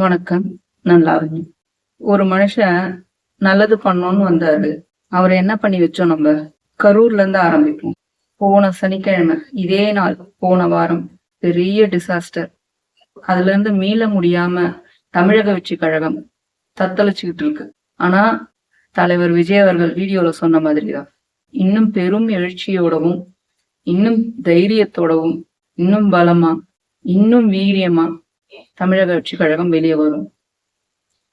வணக்கம். நல்லா இருங்க ஒரு மனுஷன் நல்லது பண்ணோன்னு வந்தாரு. அவரை என்ன பண்ணி வச்சோம் நம்ம? கரூர்ல இருந்து ஆரம்பிப்போம். போன சனிக்கிழமை இதே நாள் போன வாரம் பெரிய டிசாஸ்டர் அதுல இருந்து மீள முடியாம தமிழக வெற்றி கழகம் தத்தளிச்சுக்கிட்டு இருக்கு. ஆனா தலைவர் விஜய் அவர்கள் வீடியோல சொன்ன மாதிரிதான். இன்னும் பெரும் எழுச்சியோடவும் இன்னும் தைரியத்தோடவும் இன்னும் பலமா இன்னும் வீரியமா தமிழக வெற்றி கழகம் வெளியே வரும்.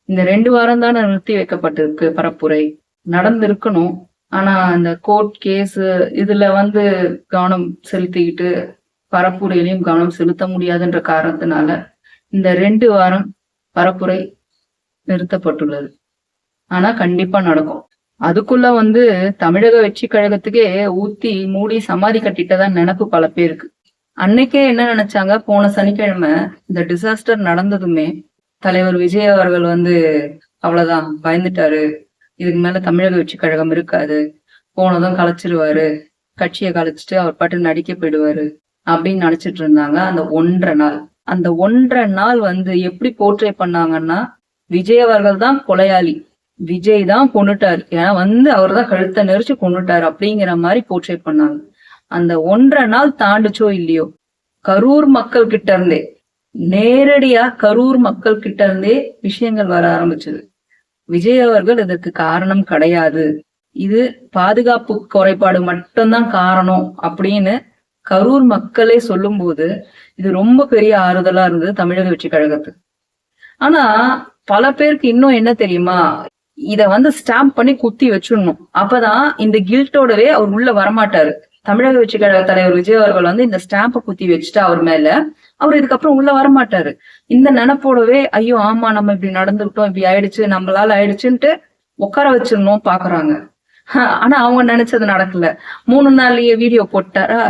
இந்த ரெண்டு வாரம் தானே நிறுத்தி வைக்கப்பட்டிருக்கு பரப்புரை. நடந்திருக்கணும். ஆனா அந்த கோர்ட் கேஸ் இதுல வந்து கவனம் செலுத்திக்கிட்டு பரப்புரையிலையும் கவனம் செலுத்த முடியாதுன்ற காரணத்தினால இந்த ரெண்டு வாரம் பரப்புரை நிறுத்தப்பட்டுள்ளது. ஆனா கண்டிப்பா நடக்கும். அதுக்குள்ள வந்து தமிழக வெற்றி கழகத்துக்கே ஊத்தி மூடி சமாதி கட்டிட்டதான் நினப்பு பல பேருக்கு. அன்னைக்கே என்ன நினைச்சாங்க? போன சனிக்கிழமை இந்த டிசாஸ்டர் நடந்ததுமே தலைவர் விஜய் அவர்கள் வந்து அவ்வளவுதான் பயந்துட்டாரு. இதுக்கு மேல தமிழக வெற்றி கழகம் இருக்காது. போனதும் கலைச்சிருவாரு. கட்சியை கலைச்சிட்டு அவர் பாட்டு நடிக்க போயிடுவாரு அப்படின்னு நினைச்சிட்டு இருந்தாங்க அந்த ஒன்றரை நாள். அந்த ஒன்றரை நாள் வந்து எப்படி போர்ட்ரே பண்ணாங்கன்னா விஜய் அவர்கள் தான் கொலையாளி. விஜய் தான் கொண்டுட்டார் ஏன்னா வந்து அவர் தான் கழுத்தை நெரிச்சு கொண்டுட்டார் அப்படிங்கிற மாதிரி போர்ட்ரே பண்ணாங்க. அந்த ஒன்றரை நாள் தாண்டுச்சோ இல்லையோ? கரூர் மக்கள் கிட்ட இருந்தே நேரடியா கரூர் மக்கள் கிட்ட இருந்தே விஷயங்கள் வர ஆரம்பிச்சது. விஜய் அவர்கள் இதற்கு காரணம் கிடையாது. இது பாதுகாப்பு குறைபாடு மட்டும்தான் காரணம் அப்படின்னு கரூர் மக்களே சொல்லும்போது இது ரொம்ப பெரிய ஆறுதலா இருந்தது தமிழக வெற்றி கழகத்துக்கு. ஆனா பல பேருக்கு இன்னும் என்ன தெரியுமா? இத வந்து ஸ்டாம்ப் பண்ணி குத்தி வச்சிடணும். அப்பதான் இந்த கில்ட்டோடவே அவர் உள்ள வரமாட்டாரு. தமிழக வெற்றி கழக தலைவர் விஜய் அவர்கள் வந்து இந்த ஸ்டாம்பை குத்தி வச்சுட்டு அவர் மேல அவர் இதுக்கப்புறம் உள்ள வரமாட்டாரு. இந்த நினைப்போடவே ஐயோ ஆமா நம்ம இப்படி நடந்துக்கிட்டோம் இப்படி ஆயிடுச்சு நம்மளால ஆயிடுச்சுன்ட்டு உட்கார வச்சிடணும் பாக்குறாங்க. ஆனா அவங்க நினைச்சது நடக்கல. மூணு நாள்லயே வீடியோ போட்டாரா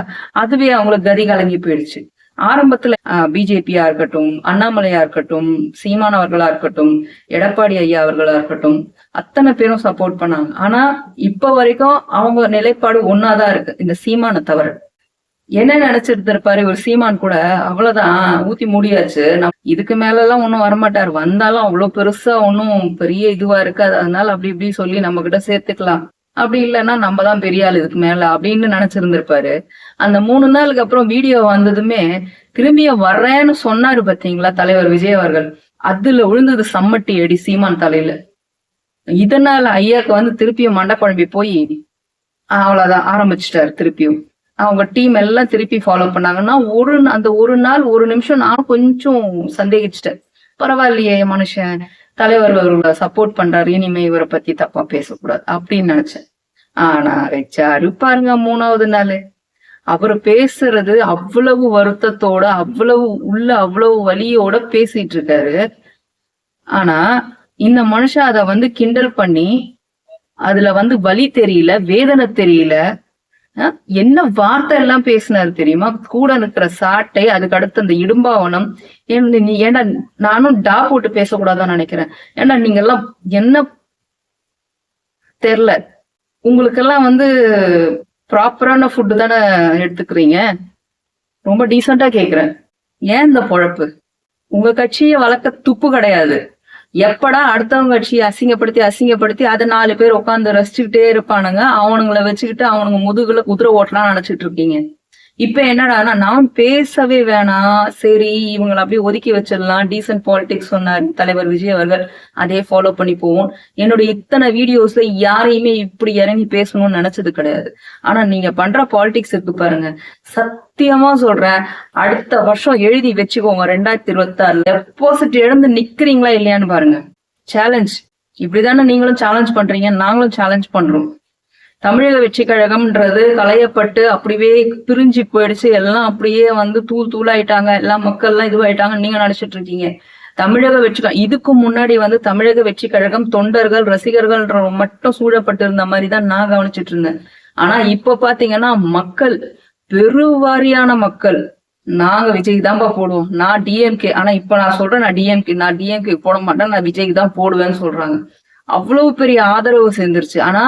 அதுவே அவங்களுக்கு கதி கலங்கி போயிடுச்சு. ஆரம்பத்துல பிஜேபியா இருக்கட்டும் அண்ணாமலையா இருக்கட்டும் சீமான் அவர்களா இருக்கட்டும் எடப்பாடி ஐயா அவர்களா இருக்கட்டும் அத்தனை பேரும் சப்போர்ட் பண்ணாங்க. ஆனா இப்ப வரைக்கும் அவங்க நிலைப்பாடு ஒன்னாதான் இருக்கு. இந்த சீமானை தவிர. என்ன நினைச்சிட்டு இருப்பாரு ஒரு சீமான் கூட அவ்வளவுதான் ஊத்தி முடியாச்சு. இதுக்கு மேல எல்லாம் ஒன்னும் வரமாட்டாரு. வந்தாலும் அவ்வளவு பெருசா ஒன்னும் பெரிய இதுவா இருக்காது. அதனால அப்படி இப்படி சொல்லி நம்ம கிட்ட சேர்த்துக்கலாம். அப்படி இல்லைன்னா நம்ம தான் பெரிய ஆள் இதுக்கு மேல அப்படின்னு நினைச்சிருந்திருப்பாரு. அந்த மூணு நாளுக்கு அப்புறம் வீடியோ வந்ததுமே திரும்பிய வர்றேன்னு சொன்னாரு பாத்தீங்களா தலைவர் விஜய் அவர்கள். அதுல விழுந்தது சம்மட்டி அடி சீமான் தலையில. இதனால ஐயாக்கு வந்து திருப்பியும் மண்டை குழம்பி போய் அவ்வளவுதான் ஆரம்பிச்சிட்டாரு திருப்பியும். அவங்க டீம் எல்லாம் திருப்பி ஃபாலோ பண்ணாங்கன்னா ஒரு அந்த ஒரு நாள் ஒரு நிமிஷம் நான் கொஞ்சம் சந்தேகிச்சிட்டேன். பரவாயில்லையே மனுஷன் தலைவர் அவர்களை சப்போர்ட் பண்றாரு. இனிமே இவரை பத்தி தப்பா பேசக்கூடாது அப்படின்னு நினைச்சேன். ஆனா வச்சாரு பாருங்க மூணாவது நாள். அவர் பேசுறது அவ்வளவு வருத்தத்தோட அவ்வளவு உள்ள அவ்வளவு வலியோட பேசிட்டு இருக்காரு. ஆனா இந்த மனுஷன் அத வந்து கிண்டல் பண்ணி அதுல வந்து வலி தெரியல வேதனை தெரியல. என்ன வார்த்தை எல்லாம் பேசினாரு தெரியுமா? கூட இருக்கிற சாட்டை அதுக்கு அடுத்து அந்த இடும்பாவனம். ஏன் நீ ஏன்னா நானும் டா போட்டு பேசக்கூடாதான்னு நினைக்கிறேன். ஏன்னா நீங்க எல்லாம் என்ன தெரில உங்களுக்கெல்லாம் வந்து ப்ராப்பரான ஃபுட்டு தானே எடுத்துக்கிறீங்க? ரொம்ப டீசெண்டா கேக்குறேன். ஏன் இந்த பொழப்பு? உங்க கட்சியை வளர்க்க துப்பு கிடையாது. எப்படா அடுத்தவங்க கட்சியை அசிங்கப்படுத்தி அசிங்கப்படுத்தி அதை நாலு பேர் உட்காந்து ரசிச்சுக்கிட்டே இருப்பானுங்க. அவனுங்களை வச்சுக்கிட்டு அவனுங்க முதுகுல குதிரை ஓட்டலாம் நினைச்சிட்டு இருக்கீங்க. இப்ப என்னடானா நான் பேசவே வேணாம் சரி இவங்களை அப்படியே ஒதுக்கி வச்சிடலாம். டீசென்ட் பாலிடிக்ஸ் சொன்னார் தலைவர் விஜய் அவர்கள். அதே ஃபாலோ பண்ணி போவோம். என்னுடைய இத்தனை வீடியோஸ்ல யாரையுமே இப்படி இறங்கி பேசணும்னு நினைச்சது கிடையாது. ஆனா நீங்க பண்ற பாலிடிக்ஸ் இருக்கு பாருங்க. சத்தியமா சொல்றேன் அடுத்த வருஷம் எழுதி வச்சுக்கோங்க ரெண்டாயிரத்தி இருபத்தி ஆறுல டெபாசிட் எழுந்து நிக்கிறீங்களா இல்லையான்னு பாருங்க. சேலஞ்ச் இப்படிதானே நீங்களும் சேலஞ்ச் பண்றீங்க நாங்களும் சேலஞ்ச் பண்றோம். தமிழக வெற்றி கழகம்ன்றது களையப்பட்டு அப்படியே பிரிஞ்சு போயிடுச்சு. எல்லாம் அப்படியே வந்து தூள் தூளாயிட்டாங்க. எல்லாம் மக்கள் எல்லாம் இதுவாயிட்டாங்கன்னு நீங்க நினைச்சிட்டு இருக்கீங்க. தமிழக வெற்றி இதுக்கு முன்னாடி வந்து தமிழக வெற்றி கழகம் தொண்டர்கள் ரசிகர்கள் மட்டும் சூழப்பட்டிருந்த மாதிரி தான் நான் கவனிச்சிட்டு இருந்தேன். ஆனா இப்ப பாத்தீங்கன்னா மக்கள் பெருவாரியான மக்கள் நாங்க விஜய்க்கு தான்ப்பா போடுவோம். நான் டிஎம்கே ஆனா இப்ப நான் சொல்றேன் நான் டிஎம்கே நான் டிஎம்கே போட மாட்டேன் நான் விஜய்க்கு தான் போடுவேன்னு சொல்றாங்க. அவ்வளவு பெரிய ஆதரவு சேர்ந்துருச்சு. ஆனா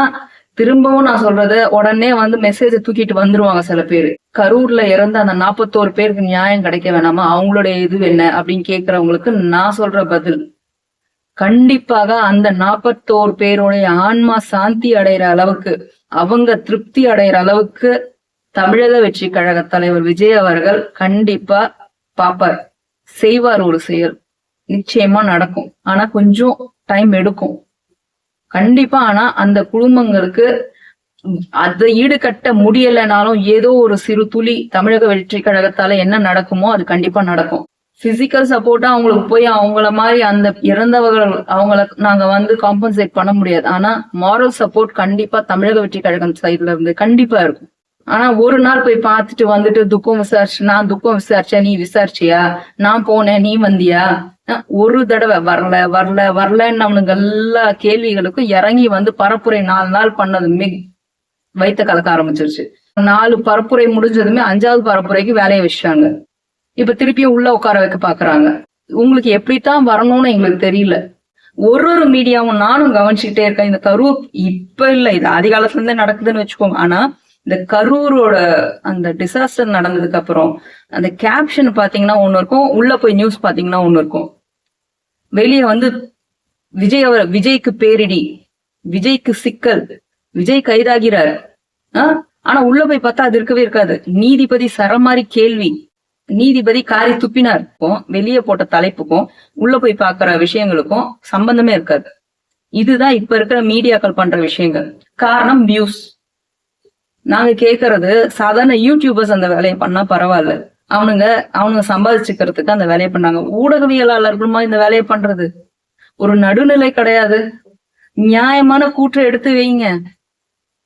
திரும்பவும் நான் சொல்றது உடனே வந்து மெசேஜ் தூக்கிட்டு வந்துருவாங்க சில பேர். கரூர்ல இறந்த அந்த நாற்பத்தோரு பேருக்கு நியாயம் கிடைக்க வேணாமா? அவங்களுடைய இது என்ன? அப்படின்னு கேக்குறவங்களுக்கு நான் சொல்ற பதில். கண்டிப்பாக அந்த நாற்பத்தோரு பேருடைய ஆன்மா சாந்தி அடைகிற அளவுக்கு அவங்க திருப்தி அடைகிற அளவுக்கு தமிழக வெற்றி கழக தலைவர் விஜய் அவர்கள் கண்டிப்பா பாப்பார் செய்வார் ஒரு செயல். நிச்சயமா நடக்கும். ஆனா கொஞ்சம் டைம் எடுக்கும். கண்டிப்பா. ஆனா அந்த குடும்பங்களுக்கு அதை ஈடுகட்ட முடியலைனாலும் ஏதோ ஒரு சிறு துளி தமிழக வெற்றி கழகத்தால என்ன நடக்குமோ அது கண்டிப்பா நடக்கும். பிசிக்கல் சப்போர்ட்டா அவங்களுக்கு போய் அவங்கள மாதிரி அந்த இறந்தவர்கள் அவங்கள நாங்க வந்து காம்பன்சேட் பண்ண முடியாது. ஆனா மாரல் சப்போர்ட் கண்டிப்பா தமிழக வெற்றி கழகம் சைட்ல இருந்து கண்டிப்பா இருக்கும். ஆனா ஒரு நாள் போய் பார்த்துட்டு வந்துட்டு துக்கம் விசாரிச்சு நான் துக்கம் விசாரிச்சா நீ விசாரிச்சியா? நான் போனேன் நீ வந்தியா? ஒரு தடவை வரல வரல வரலன்னு அவனுங்க எல்லா கேள்விகளுக்கும் இறங்கி வந்து பரப்புரை நாலு நாள் பண்ணது மிக் வைத்த கலக்க ஆரம்பிச்சிருச்சு. நாலு பரப்புரை முடிஞ்சதுமே அஞ்சாவது பரப்புரைக்கு வேலையை வச்சாங்க இப்ப திருப்பியும் உள்ள உட்கார வைக்க பாக்குறாங்க. உங்களுக்கு எப்படித்தான் வரணும்னு எங்களுக்கு தெரியல. ஒரு ஒரு மீடியாவும் நானும் கவனிச்சுக்கிட்டே இருக்கேன். இந்த கரு இப்ப இல்ல இது ஆதி காலத்துல இருந்தே நடக்குதுன்னு வச்சுக்கோங்க. ஆனா இந்த கரூரோட அந்த டிசாஸ்டர் நடந்ததுக்கு அப்புறம் அந்த கேப்ஷன் பாத்தீங்கன்னா ஒண்ணு இருக்கும் உள்ள போய் நியூஸ் பாத்தீங்கன்னா ஒண்ணு இருக்கும். வெளியே வந்து விஜய் அவர் விஜய்க்கு பேரிடி விஜய்க்கு சிக்கல் விஜய் கைதாகிறார். ஆஹ் ஆனா உள்ள போய் பார்த்தா அது இருக்கவே இருக்காது. நீதிபதி சரமாரி கேள்வி. நீதிபதி காரி துப்பினார். இருக்கும் வெளியே போட்ட தலைப்புக்கும் உள்ள போய் பாக்குற விஷயங்களுக்கும் சம்பந்தமே இருக்காது. இதுதான் இப்ப இருக்கிற மீடியாக்கள் பண்ற விஷயங்கள். காரணம் வியூஸ் நாங்க கேக்குறது சாதாரண யூடியூபர்ஸ் அந்த வேலையை பண்ணா பரவாயில்ல. அவனுங்க அவனுங்க சம்பாதிச்சுக்கிறதுக்கு அந்த வேலையை பண்ணாங்க. ஊடகவியலாளர்களுமா இந்த வேலையை பண்றது? ஒரு நடுநிலை கிடையாது. நியாயமான கூற்றை எடுத்து வைங்க.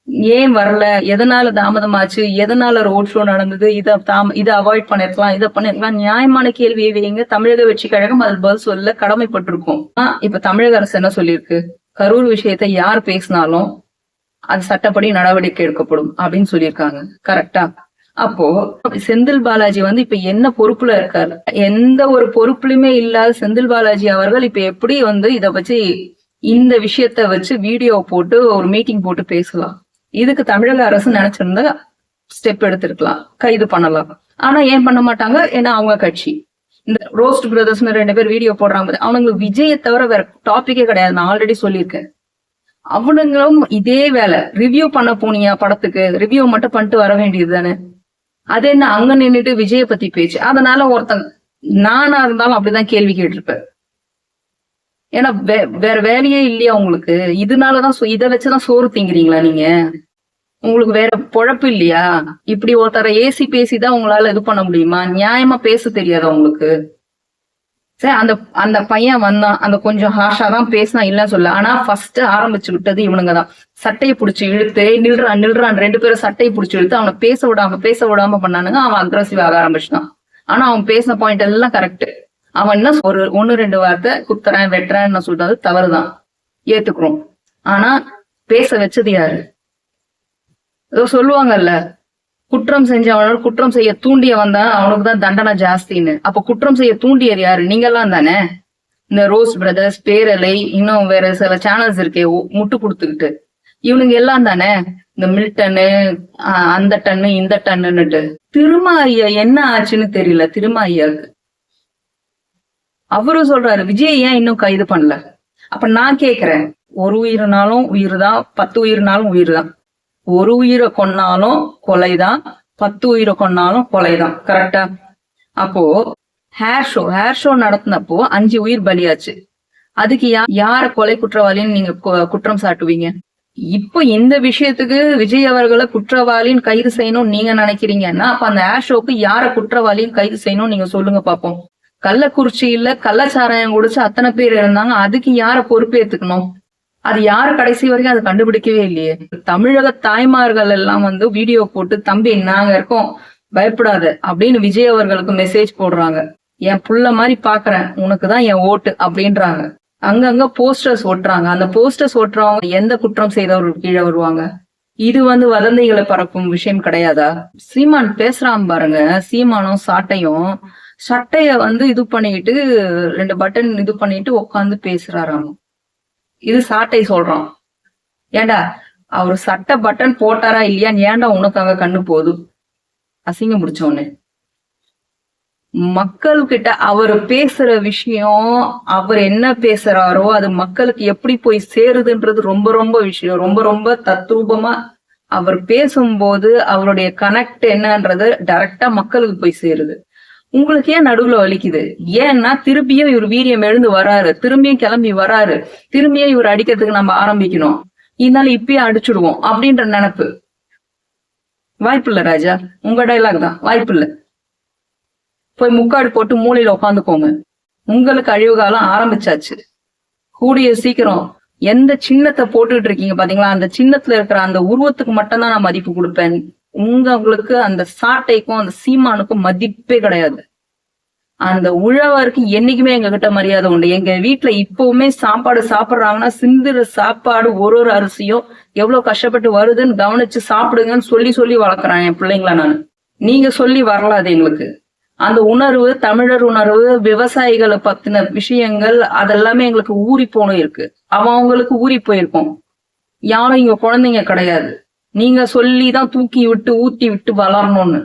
ஏன் வரல? எதனால தாமதமாச்சு? எதனால ரோட் ஷோ நடந்தது? இத தாம இதை அவாய்ட் பண்ணிருக்கலாம் இதை பண்ணிருக்கலாம். நியாயமான கேள்வியை வைங்க. தமிழக வெற்றி கழகம் அது பதில் சொல்ல கடமைப்பட்டிருக்கும். ஆஹ் இப்ப தமிழக அரசு என்ன சொல்லியிருக்கு? கரூர் விஷயத்தை யார் பேசினாலும் அது சட்டப்படி நடவடிக்கை எடுக்கப்படும் அப்படின்னு சொல்லியிருக்காங்க. கரெக்டா அப்போ செந்தில் பாலாஜி வந்து இப்ப என்ன பொறுப்புல இருக்காரு? எந்த ஒரு பொறுப்புலயுமே இல்லாத செந்தில் பாலாஜி அவர்கள் இப்ப எப்படி வந்து இத வச்சு இந்த விஷயத்த வச்சு வீடியோ போட்டு ஒரு மீட்டிங் போட்டு பேசலாம். இதுக்கு தமிழக அரசு நினைச்சிருந்தா ஸ்டெப் எடுத்திருக்கலாம். கைது பண்ணலாம். ஆனா ஏன் பண்ண மாட்டாங்க? ஏன்னா அவங்க கட்சி. இந்த ரோஸ்ட் பிரதர்ஸ்னு ரெண்டு பேர் வீடியோ போடுறாங்க அவனுங்களுக்கு விஜயை தவிர வேற டாபிக்கே கிடையாது. நான் ஆல்ரெடி சொல்லியிருக்கேன். அவனுங்களும் இதே வேலை. ரிவ்யூ பண்ண போனியா படத்துக்கு? ரிவ்யூ மட்டும் பண்ணிட்டு வர வேண்டியது தானே? அது என்ன அங்க நின்னுட்டு விஜய பத்தி பேச்சு? அதனால ஒருத்தன் நானா இருந்தாலும் அப்படிதான் கேள்வி கேட்டிருப்பேன். ஏன்னா வே- வேற வேலையே இல்லையா உங்களுக்கு? இதனாலதான் இதை வச்சுதான் சோறு திங்கிறீங்களா நீங்க? உங்களுக்கு வேற பொழப்பு இல்லையா? இப்படி ஒருத்தர ஏசி பேசிதான் உங்களால இது பண்ண முடியுமா? நியாயமா பேச தெரியாதா உங்களுக்கு? சரி அந்த அந்த பையன் வந்தான் அந்த கொஞ்சம் ஹாஷா தான் பேசினா இல்லைன்னு சொல்ல ஆனா ஃபர்ஸ்ட் ஆரம்பிச்சு விட்டது இவனுங்க தான். சட்டையை பிடிச்சி இழுத்து நில்றான் நில்றான் ரெண்டு பேரும் சட்டையை பிடிச்சி இழுத்து அவனை பேச விடாம பேச விடாம பண்ணானுங்க அவன் அக்ரஸிவ் ஆக ஆரம்பிச்சிட்டான். ஆனா அவன் பேசின பாயிண்ட் எல்லாம் கரெக்ட் அவன் என்ன ஒரு ஒன்னு ரெண்டு வார்த்தை குத்துறேன் வெட்டுறேன்னு சொல்றது தவறுதான். ஏத்துக்கிறோம். ஆனா பேச வச்சது யாரு? ஏதோ சொல்லுவாங்கல்ல குற்றம் செஞ்சவனோட குற்றம் செய்ய தூண்டிய வந்தான் அவனுக்கு தான் தண்டனை ஜாஸ்தின்னு. அப்ப குற்றம் செய்ய தூண்டியது யாரு? நீங்கெல்லாம் தானே? இந்த ரோஸ் பிரதர்ஸ் பேரலை இன்னும் வேற சில சேனல்ஸ் இருக்கே முட்டு கொடுத்துக்கிட்டு. இவனுங்க எல்லாம் தானே? இந்த மில்டனு ஆஹ், அந்த டன்னு இந்த டன்னுன்னுட்டு. திருமா ஐயா என்ன ஆச்சுன்னு தெரியல திருமா ஐயாவுக்கு அவரும் சொல்றாரு விஜய் ஏன் இன்னும் கைது பண்ணல? அப்ப நான் கேக்குறேன் ஒரு உயிர்னாலும் உயிர் தான் பத்து உயிர்னாலும் உயிர் தான் ஒரு உயிரை கொன்னாலும் கொலைதான் பத்து உயிரை கொன்னாலும் கொலைதான். கரெக்டா அப்போ ஹேர் ஷோ ஹேர் ஷோ நடத்தினப்போ அஞ்சு உயிர் பலியாச்சு. அதுக்கு யா யார கொலை குற்றவாளின்னு நீங்க கு- குற்றம் சாட்டுவீங்க? இப்போ இந்த விஷயத்துக்கு விஜய் அவர்களை குற்றவாளின்னு கைது செய்யணும்னு நீங்க நினைக்கிறீங்கன்னா அப்ப அந்த ஹேர் ஷோக்கு யார குற்றவாளின்னு கைது செய்யணும்னு நீங்க சொல்லுங்க பாப்போம். கள்ளக்குறிச்சியில கள்ளச்சாராயம் குடிச்சு அத்தனை பேர் இருந்தாங்க அதுக்கு யார பொறுப்பேத்துக்கணும்? அது யாரு கடைசி வரைக்கும் அதை கண்டுபிடிக்கவே இல்லையே. தமிழக தாய்மார்கள் எல்லாம் வந்து வீடியோ போட்டு தம்பி நாங்க இருக்கோம் பயப்படாத அப்படின்னு விஜய் அவர்களுக்கு மெசேஜ் போடுறாங்க. என் புள்ள மாதிரி பாக்குறேன் உனக்கு தான் என் ஓட்டு அப்படின்றாங்க. அங்கங்க போஸ்டர்ஸ் ஓட்டுறாங்க அந்த போஸ்டர்ஸ் ஓட்டுறவங்க எந்த குற்றம் செய்தவர்கள் கீழே வருவாங்க? இது வந்து வதந்திகளை பரப்பும் விஷயம் கிடையாதா? சீமான் பேசுறான் பாருங்க. சீமானும் சாட்டையும் சட்டைய வந்து இது பண்ணிட்டு ரெண்டு பட்டன் இது பண்ணிட்டு உட்காந்து பேசுறாராம். இது சாட்டை சொல்றான். ஏண்டா அவர் சட்டை பட்டன் போட்டாரா இல்லையா? ஏன்டா உனக்காக கண்ணு போதும் அசிங்கம் பிடிச்சவனே மக்கள் கிட்ட அவர் பேசுற விஷயம் அவர் என்ன பேசுறாரோ அது மக்களுக்கு எப்படி போய் சேருதுன்றது ரொம்ப ரொம்ப விஷயம். ரொம்ப ரொம்ப தத்ரூபமா அவர் பேசும்போது அவருடைய கனெக்ட் என்னன்றது டைரக்டா மக்களுக்கு போய் சேருது. உங்களுக்கு ஏன் நடுவுல வலிக்குது. ஏன்னா திருப்பியும் இவர் வீரியம் எழுந்து வராரு. திரும்பியும் கிளம்பி வராரு. திரும்பியும் இவர் அடிக்கிறதுக்கு நம்ம ஆரம்பிக்கணும். இதனால இப்பயே அடிச்சுடுவோம் அப்படின்ற நினைப்பு. இல்ல ராஜா. உங்க டைலாக் தான். வாய்ப்பு இல்ல போய் முக்காடு போட்டு மூலையில உட்காந்துக்கோங்க உங்களுக்கு அழிவு காலம் ஆரம்பிச்சாச்சு. கூடிய சீக்கிரம் எந்த சின்னத்தை போட்டுட்டு இருக்கீங்க பாத்தீங்களா? அந்த சின்னத்துல இருக்கிற அந்த உருவத்துக்கு மட்டும்தான் நான் மதிப்பு கொடுப்பேன். உங்களுக்கு அந்த சாட்டைக்கும் அந்த சீமானுக்கும் மதிப்பே கிடையாது. அந்த உழவருக்கு என்னைக்குமே எங்க கிட்ட மரியாதை உண்டு. எங்க வீட்டுல இப்பவுமே சாப்பாடு சாப்பிடுறாங்கன்னா சிந்துற சாப்பாடு ஒரு ஒரு அரிசியும் எவ்வளவு கஷ்டப்பட்டு வருதுன்னு கவனிச்சு சாப்பிடுங்கன்னு சொல்லி சொல்லி வளர்க்குறேன் என் பிள்ளைங்கள நான். நீங்க சொல்லி வரல அது எங்களுக்கு. அந்த உணர்வு தமிழர் உணர்வு விவசாயிகளை பத்தின விஷயங்கள் அதெல்லாமே எங்களுக்கு ஊறி போன இருக்கு. அவங்களுக்கு ஊறி போயிருக்கோம். யாரும் இங்க குழந்தைங்க கிடையாது. நீங்க சொல்லி தான் தூக்கி விட்டு ஊத்தி விட்டு வளரணும்னு.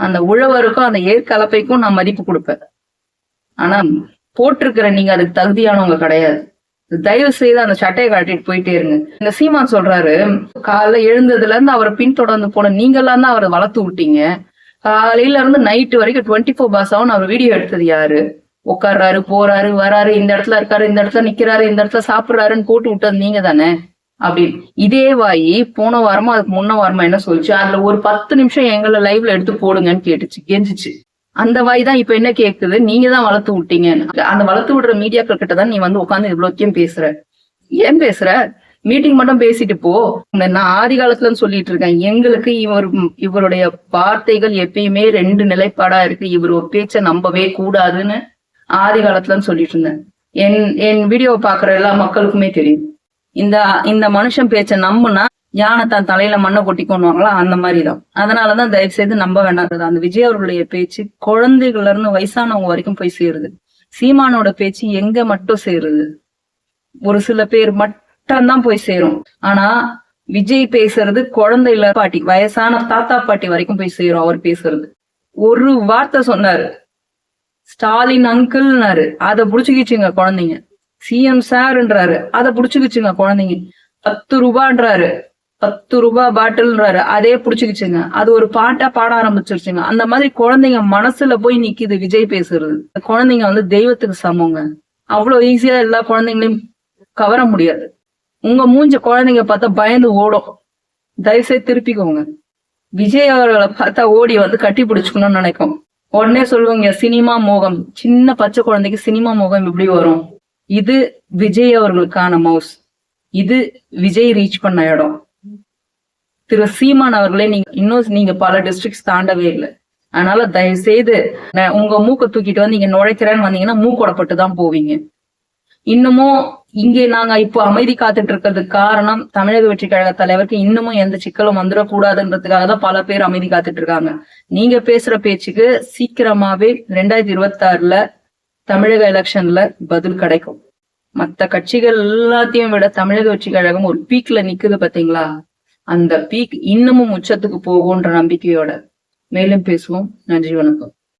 அந்த உழவருக்கும் அந்த ஏற்கலப்பைக்கும் நான் மதிப்பு கொடுப்பேன். ஆனா போட்டிருக்கிற நீங்க அதுக்கு தகுதியானவங்க கிடையாது. தயவு செய்து அந்த சட்டையை காட்டிட்டு போயிட்டே இருங்க. இந்த சீமான் சொல்றாரு காலைல எழுந்ததுல இருந்து அவரை பின்தொடர்ந்து போன நீங்க எல்லாம் தான் அவரை வளர்த்து விட்டீங்க. காலையில இருந்து நைட்டு வரைக்கும் டுவெண்ட்டி ஃபோர் பாஸ் ஆகும் அவர் வீடியோ எடுத்தது யாரு? உட்கார்றாரு போறாரு வராரு இந்த இடத்துல இருக்காரு இந்த இடத்துல நிக்கிறாரு இந்த இடத்துல சாப்பிடுறாருன்னு போட்டு விட்டது நீங்க தானே அப்படின்னு இதே வாயி போன வாரமா அதுக்கு முன்ன வாரமா என்ன சொல்லிச்சு? அதுல ஒரு பத்து நிமிஷம் எங்களை லைவ்ல எடுத்து போடுங்கன்னு கேட்டுச்சு கெஞ்சிச்சு. அந்த வாய் தான் இப்ப என்ன கேக்குது? நீங்க தான் வளர்த்து விட்டீங்க அந்த வளர்த்து விடுற மீடியாக்கள் கிட்ட தான் நீ வந்து உட்காந்து இவ்வளோத்தையும் பேசுற. ஏன் பேசுற? மீட்டிங் மட்டும் பேசிட்டு போ. நான் ஆதி காலத்துல சொல்லிட்டு இருக்கேன். எங்களுக்கு இவர் இவருடைய வார்த்தைகள் எப்பயுமே ரெண்டு நிலைப்பாடா இருக்கு. இவர் பேச்ச நம்பவே கூடாதுன்னு ஆதி காலத்துல சொல்லிட்டு இருந்தேன். என் என் வீடியோ பாக்குற எல்லா மக்களுக்குமே தெரியும். இந்த இந்த மனுஷன் பேச்ச நம்புனா யானை தான் தலையில மண்ணை கொட்டி கொண்டுவாங்களா? அந்த மாதிரிதான். அதனாலதான் தயவு செய்து நம்ப வேண்டாம் அந்த விஜய் அவர்களுடைய பேச்சு குழந்தைகள்ல இருந்து வயசானவங்க வரைக்கும் போய் சேருது. சீமானோட பேச்சு எங்க மட்டும் சேருது? ஒரு சில பேர் மட்டும்தான் போய் சேரும். ஆனா விஜய் பேசுறது குழந்தைல பாட்டி வயசான தாத்தா பாட்டி வரைக்கும் போய் சேரும் அவர் பேசுறது. ஒரு வார்த்தை சொன்னாரு. ஸ்டாலின் அங்கிள்னாரு அதை புடிச்சுக்கிச்சுங்க குழந்தைங்க. சிஎம் சார்ன்றாரு. அதை பிடிச்சிக்கிச்சுங்க குழந்தைங்க. பத்து ரூபான்றாரு. பத்து ரூபா பாட்டில்ன்றாரு. அதே பிடிச்சிக்கிச்சுங்க. அது ஒரு பாட்டா பாட ஆரம்பிச்சிருச்சுங்க. அந்த மாதிரி குழந்தைங்க மனசுல போய் நிக்குது விஜய் பேசுறது. குழந்தைங்க வந்து தெய்வத்துக்கு சமங்க. அவ்வளவு ஈஸியா எல்லா குழந்தைங்களையும் கவர முடியாது. உங்க மூஞ்ச குழந்தைங்க பார்த்தா பயந்து ஓடும். தயவுசெய்து திருப்பிக்கோங்க. விஜய் அவர்களை பார்த்தா ஓடி வந்து கட்டி பிடிச்சுக்கணும்னு நினைக்கும். உடனே சொல்லுவாங்க சினிமா மோகம். சின்ன பச்சை குழந்தைக்கு சினிமா மோகம் எப்படி வரும்? இது விஜய் அவர்களுக்கான மவுஸ் இது விஜய் ரீச் பண்ண இடம். திரு சீமான் அவர்களே நீங்க இன்னும் நீங்க பல டிஸ்ட்ரிக்ட்ஸ் தாண்டவே இல்லை. அதனால தயவு செய்து உங்க மூக்க தூக்கிட்டு வந்து இங்க நுழைக்கிறேன்னு வந்தீங்கன்னா மூக்கோடப்பட்டு தான் போவீங்க. இன்னமும் இங்கே நாங்க இப்போ அமைதி காத்துட்டு இருக்கிறதுக்கு காரணம் தமிழக வெற்றி கழக தலைவருக்கு இன்னமும் எந்த சிக்கலும் வந்துடக்கூடாதுன்றதுக்காக தான் பல பேர் அமைதி காத்துட்டு இருக்காங்க. நீங்க பேசுற பேச்சுக்கு சீக்கிரமாவே ரெண்டாயிரத்தி இருபத்தி ஆறுல தமிழக எலெக்ஷன்ல பதில் கிடைக்கும். மத்த கட்சிகள் எல்லாத்தையும் விட தமிழக வெற்றி கழகம் ஒரு பீக்ல நிக்குது பாத்தீங்களா? அந்த பீக் இன்னமும் உச்சத்துக்கு போகும்ன்ற நம்பிக்கையோட மேலும் பேசுவோம். நன்றி வணக்கம்.